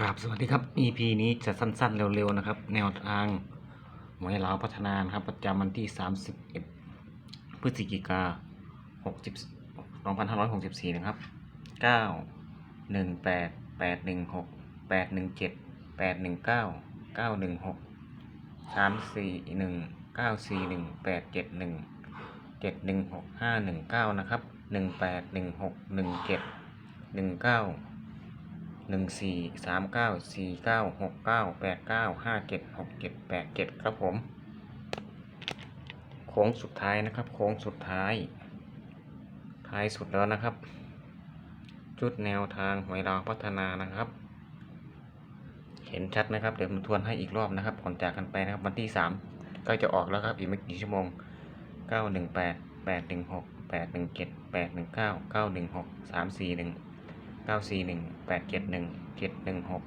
ครับสวัสดีครับ EP นี้จะสั้นๆ เร็วๆ นะครับ แนวทางหวยลาวพัฒนานครับ ประจำวันที่ 31 พฤศจิกา60 2564 นะครับ 9 1 8 8 1 6 8 1 7 8 1 9 9 1 6 3 4 1 9 4 1 8 7 1 7 1 6 5 1 9 นะครับ 18 16 17 19 หนึ่งสี่สามเก้าสี่เก้าหกเก้าแปดเก้าห้าเจ็ดหกเจ็ดแปดเจ็ดครับผม โค้งสุดท้ายนะครับ โค้งสุดท้าย ท้ายสุดแล้วนะครับ จุดแนวทางหวยดาพัฒนานะครับ เห็นชัดนะครับ เดี๋ยวผมทวนให้อีกรอบนะครับก่อนจากกันไปนะครับ วันที่สามก็จะออกแล้วครับอีกไม่กี่ชั่วโมงเก้าหนึ่งแปดแปดหนึ่งหกแปดหนึ่งเจ็ดแปดหนึ่งเก้าเก้าหนึ่งหกสามสี่หนึ่ง เก้าสี่หนึ่งแปดเจ็ดหนึ่งเจ็ดหนึ่งหก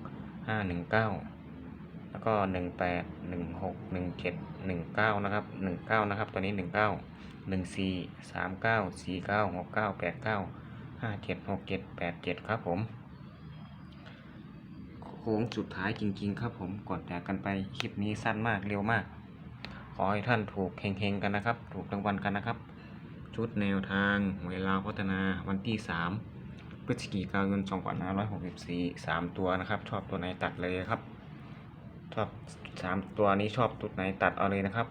ห้าหนึ่งเก้าแล้วก็หนึ่งแปดหนึ่งหกหนึ่งเจ็ดหนึ่งเก้านะครับหนึ่งเก้านะครับ ตัวนี้หนึ่งเก้าหนึ่งสี่สามเก้าสี่เก้าหกเก้าแปดเก้าห้าเจ็ดหกเจ็ดแปดเจ็ดครับผมโค้งสุดท้ายจริง ๆ ครับผมก่อนจากกันไปคลิปนี้สั้นมากเร็วมาก ขอให้ท่านถูกเฮงๆกันนะครับ ถูกรางวัลกันนะครับ ชุดแนวทางเวลาพัฒนาวันที่สาม พฤศจิกายน2564สามตัวนะครับ ชอบตัวไหนตัดเลยครับ ชอบสามตัวนี้ชอบตัวไหนตัดเอาเลยนะครับ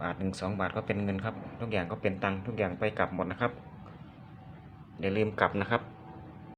บาทหนึ่งสองบาทก็เป็นเงินครับ ทุกอย่างก็เป็นตังค์ทุกอย่างไปกลับหมดนะครับอย่าลืมกลับนะครับ